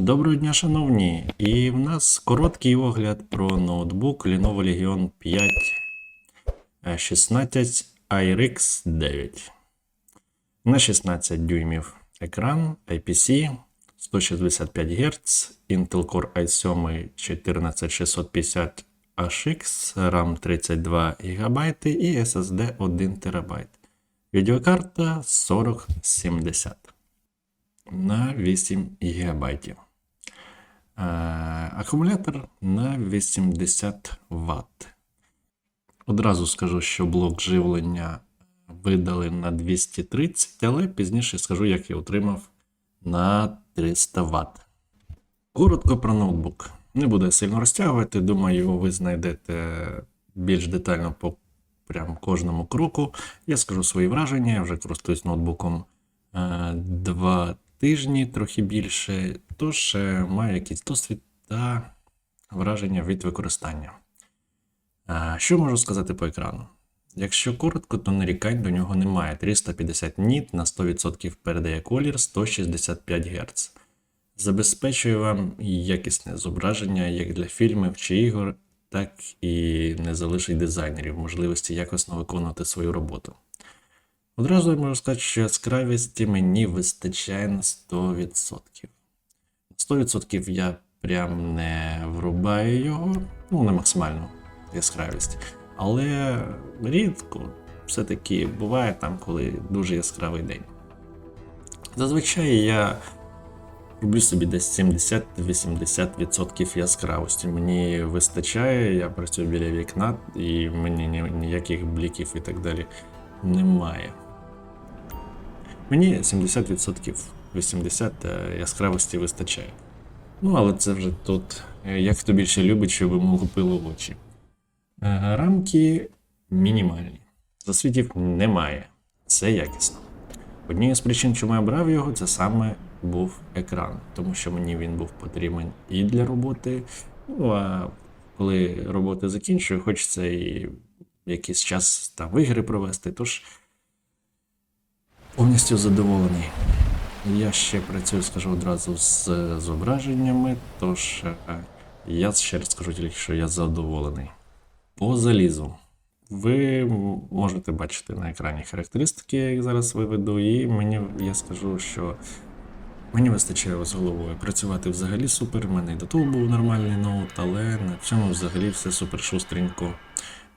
Доброго дня, шановні! І в нас короткий огляд про ноутбук Lenovo Legion 5 е, 16 iRix 9. На 16 дюймів екран IPC 165 Гц, Intel Core i7 14650 HX, RAM 32 ГБ і SSD 1 ТБ. Відеокарта 4070 на 8 ГБ. Е, Акумулятор на 80 Вт. Одразу скажу, що блок живлення видали на 230, але пізніше скажу, як я отримав на 300 Вт. Коротко про ноутбук. Не буду сильно розтягувати. Думаю, ви знайдете більш детально по прям кожному кроку. Я скажу свої враження. Я вже користуюсь ноутбуком е, два тижні, трохи більше. Тож е, маю якийсь досвід та враження від використання. Е, Що можу сказати по екрану? Якщо коротко, то нарікань до нього немає. 350 ніт на 100% передає колір 165 Гц. Забезпечує вам якісне зображення як для фільмів чи ігор, так і не залишить дизайнерів можливості якісно виконувати свою роботу. Одразу я можу сказати, що яскравості мені вистачає на 100%. 100% я прям не врубаю його, ну, на максимальну яскравість. Але рідко все-таки буває там, коли дуже яскравий день. Зазвичай я роблю собі десь 70-80% яскравості. Мені вистачає, я працюю біля вікна, і мені ні- ніяких бліків і так далі немає. Мені 70%, 80% яскравості вистачає. Ну, але це вже тут, е, як хто більше любить, щоб йому купило очі. Е, Рамки мінімальні. Засвітів немає. Це якісно. Однією з причин, чому я брав його, це саме був екран, тому що мені він був потрібен і для роботи. Ну а коли роботу закінчую, хочеться і якийсь час там в ігри провести. Тож повністю задоволений. Я ще працюю, скажу одразу з зображеннями, тож е, я ще раз скажу тільки, що я задоволений. По залізу. Ви можете бачити на екрані характеристики, я зараз виведу, і мені я скажу, що мені вистачає з головою. Працювати взагалі супер. У мене і до того був нормальний ноут, але на цьому взагалі все супер шустренько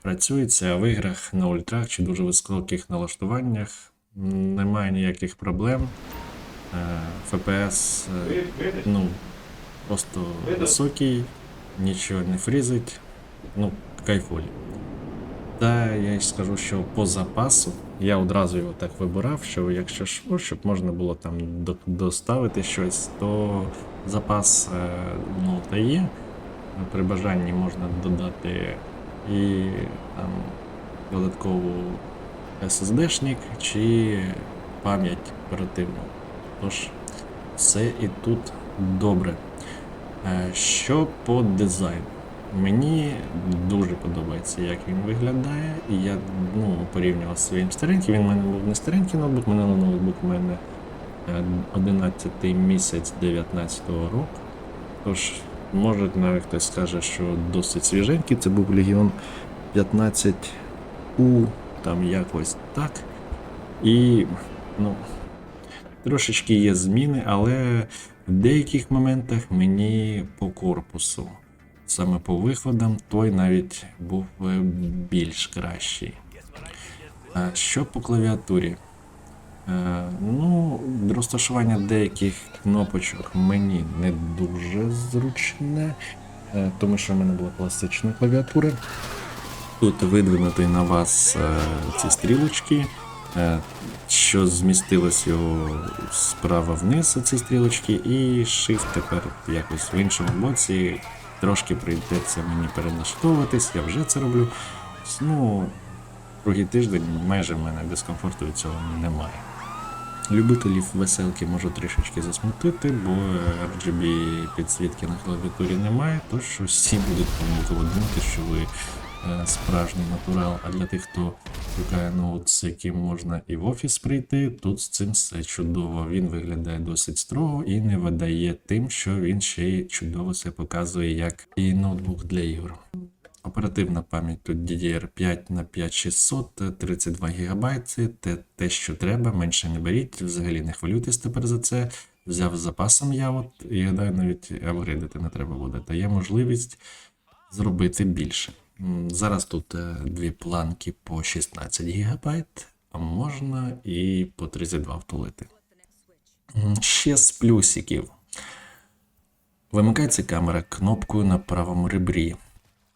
працюється. А в іграх на ультрах чи дуже високих налаштуваннях немає ніяких проблем. Е, FPS е, ну, просто високий, нічого не фрізить. Ну, кайфулі. Та я й скажу, що по запасу я одразу його так вибирав, що якщо що, щоб можна було там доставити щось, то запас е, ну, та є. При бажанні можна додати і там додаткову SSD-шник чи пам'ять оперативну. Тож все і тут добре. Е, Що по дизайну? Мені дуже подобається, як він виглядає. Я ну, порівнював з своїм стареньким. Він в мене був не старенький ноутбук, минулий ноутбук у мене е, 11 місяць 19-го року. Тож, може навіть хтось скаже, що досить свіженький. Це був Legion 15U, там якось так. І ну, трошечки є зміни, але в деяких моментах мені по корпусу, саме по виходам, той навіть був е, більш кращий. Що по клавіатурі? Е, Ну, розташування деяких кнопочок мені не дуже зручне, е, тому що в мене була класична клавіатура. Тут видвинутий на вас е, ці стрілочки, е, що змістилось справа вниз, ці стрілочки, і Shift тепер якось в іншому боці. Трошки прийдеться мені переналаштовуватись, я вже це роблю. Ну, другий тиждень майже в мене дискомфорту від цього немає. Любителів веселки можу трішечки засмутити, бо RGB підсвітки на клавіатурі немає, тож всі будуть помилково думати, що ви е, справжній натурал. А для тих, хто шукає ноут, з яким можна і в офіс прийти, тут з цим все чудово. Він виглядає досить строго і не видає тим, що він ще й чудово себе показує як і ноутбук для ігор. Оперативна пам'ять тут DDR5 на 5600, 32 ГБ, те, те, що треба, менше не беріть, взагалі не хвилюйтесь тепер за це. Взяв з запасом я от, і гадаю, навіть апгрейдити не треба буде. Та є можливість зробити більше. Зараз тут е, дві планки по 16 ГБ, а можна і по 32 втулити. Ще з плюсиків. Вимикається камера кнопкою на правому ребрі.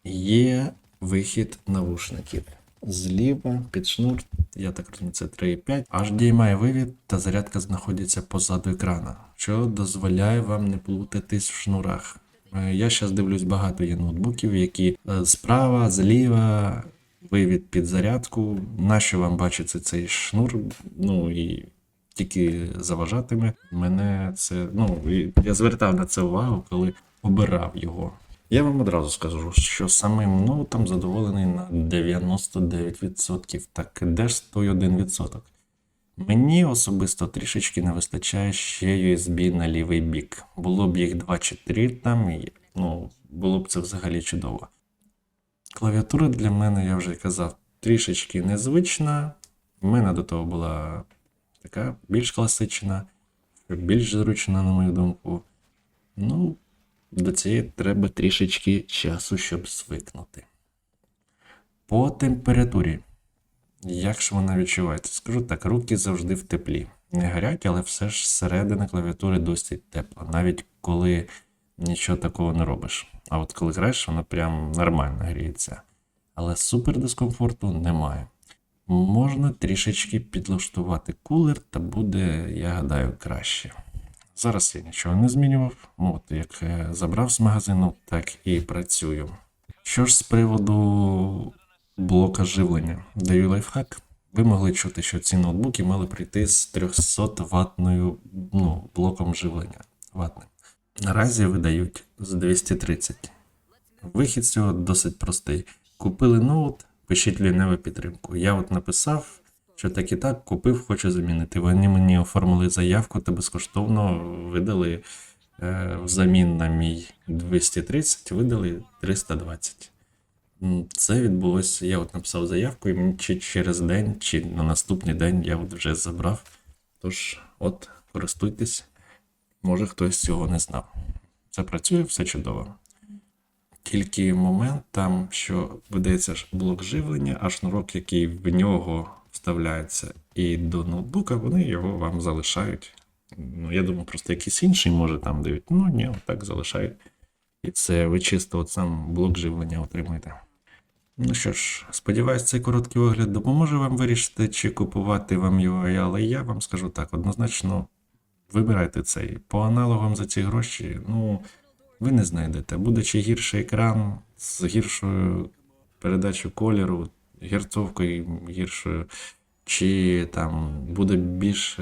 Є вихід навушників. Зліва під шнур, я так розумію, це 3,5. HDMI вивід та зарядка знаходяться позаду екрана, що дозволяє вам не плутатись в шнурах. Е, Я зараз дивлюсь, багато є ноутбуків, які е, справа, зліва, вивід під зарядку. Нащо вам бачиться цей шнур? Ну і тільки заважатиме. Мене це. Ну, я звертав на це увагу, коли обирав його. Я вам одразу скажу, що самим ноутом задоволений на 99%. Так де ж той 1%? Мені особисто трішечки не вистачає ще USB на лівий бік. Було б їх 2 чи 3 там, і, ну, було б це взагалі чудово. Клавіатура для мене, я вже казав, трішечки незвична. У мене до того була така більш класична, більш зручна, на мою думку. Ну, до цієї треба трішечки часу, щоб звикнути. По температурі. Як ж вона відчувається? Скажу так, руки завжди в теплі. Не гарять, але все ж середина клавіатури досить тепла, навіть коли нічого такого не робиш. А от коли граєш, вона прям нормально гріється. Але супер дискомфорту немає. Можна трішечки підлаштувати кулер, та буде, я гадаю, краще. Зараз я нічого не змінював. От як е, забрав з магазину, так і працюю. Що ж з приводу блока живлення? Даю лайфхак. Ви могли чути, що ці ноутбуки мали прийти з 300 ватною ну, блоком живлення. Ватним. Наразі видають з 230. Вихід з цього досить простий. Купили ноут, пишіть ліниву підтримку. Я от написав, що так і так купив, хочу замінити. Вони мені оформили заявку та безкоштовно видали е, взамін на мій 230, видали 320. Це відбулося. Я от написав заявку, і мені чи через день, чи на наступний день я от вже забрав. Тож, от, користуйтесь, може хтось цього не знав. Це працює, все чудово. Тільки момент там, що видається блок живлення, а шнурок, який в нього вставляється, і до ноутбука, вони його вам залишають. Ну, я думаю, просто якийсь інший може там дають. Ну ні, так залишають. І це ви чисто от сам блок живлення отримуєте. Ну що ж, сподіваюсь, цей короткий огляд допоможе вам вирішити, чи купувати вам його, але я вам скажу так, однозначно вибирайте цей. По аналогам за ці гроші, ну, ви не знайдете. Буде чи гірший екран з гіршою передачею кольору, герцовкою гіршою, чи там буде більш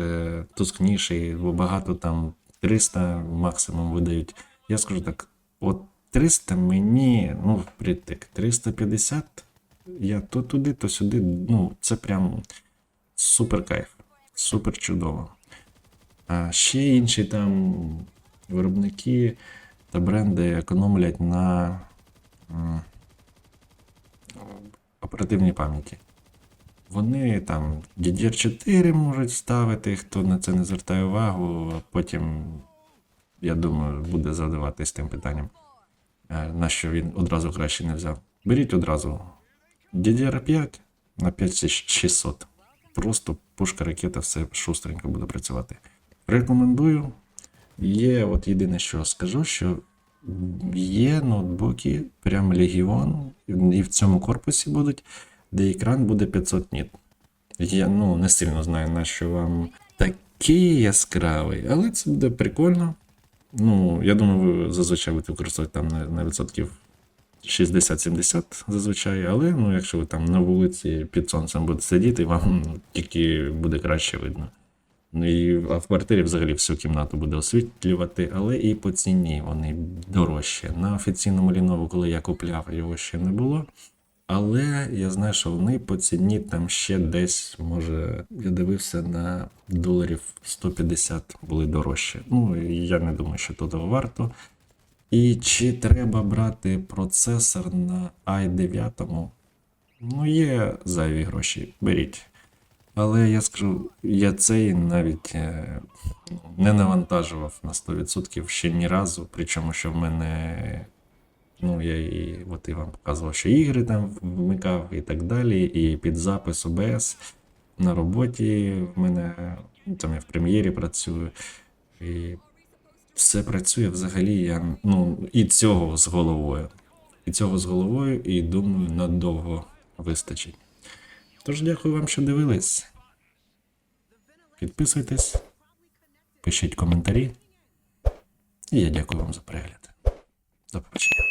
тускніший, бо багато там 300 максимум видають. Я скажу так, от 300 мені, ну, впритик, 350, я то туди, то сюди, ну, це прям супер кайф, супер чудово. А ще інші там виробники та бренди економлять на оперативній пам'яті. Вони там DDR4 можуть ставити, хто на це не звертає увагу, а потім, я думаю, буде задаватись тим питанням, на що він одразу краще не взяв. Беріть одразу DDR5 на 5600. Просто пушка ракета, все шустренько буде працювати. Рекомендую. Є, от єдине, що скажу, що є ноутбуки, прям Легіон, і в цьому корпусі будуть, де екран буде 500 ніт. Я ну, не сильно знаю, на що вам такий яскравий, але це буде прикольно. Ну, я думаю, ви зазвичай будете використовувати там на, на відсотків 60-70 зазвичай, але ну, якщо ви там на вулиці під сонцем будете сидіти, вам ну, тільки буде краще видно. Ну і а в квартирі взагалі всю кімнату буде освітлювати, але і по ціні вони дорожчі. На офіційному Lenovo, коли я купляв, його ще не було. Але я знаю, що вони по ціні там ще десь, може, я дивився на доларів 150 були дорожче. Ну, я не думаю, що того варто. І чи треба брати процесор на i9? Ну, є зайві гроші, беріть. Але я скажу, я цей навіть е, не навантажував на 100% ще ні разу. Причому, що в мене, ну, я і от і вам показував, що ігри там вмикав і так далі, і під запис OBS на роботі в мене, там я в прем'єрі працюю. І все працює взагалі. Я, ну, і цього з головою. І цього з головою, і думаю, надовго вистачить. Тож дякую вам, що дивились. Підписуйтесь, пишіть коментарі. І я дякую вам за перегляд. До побачення.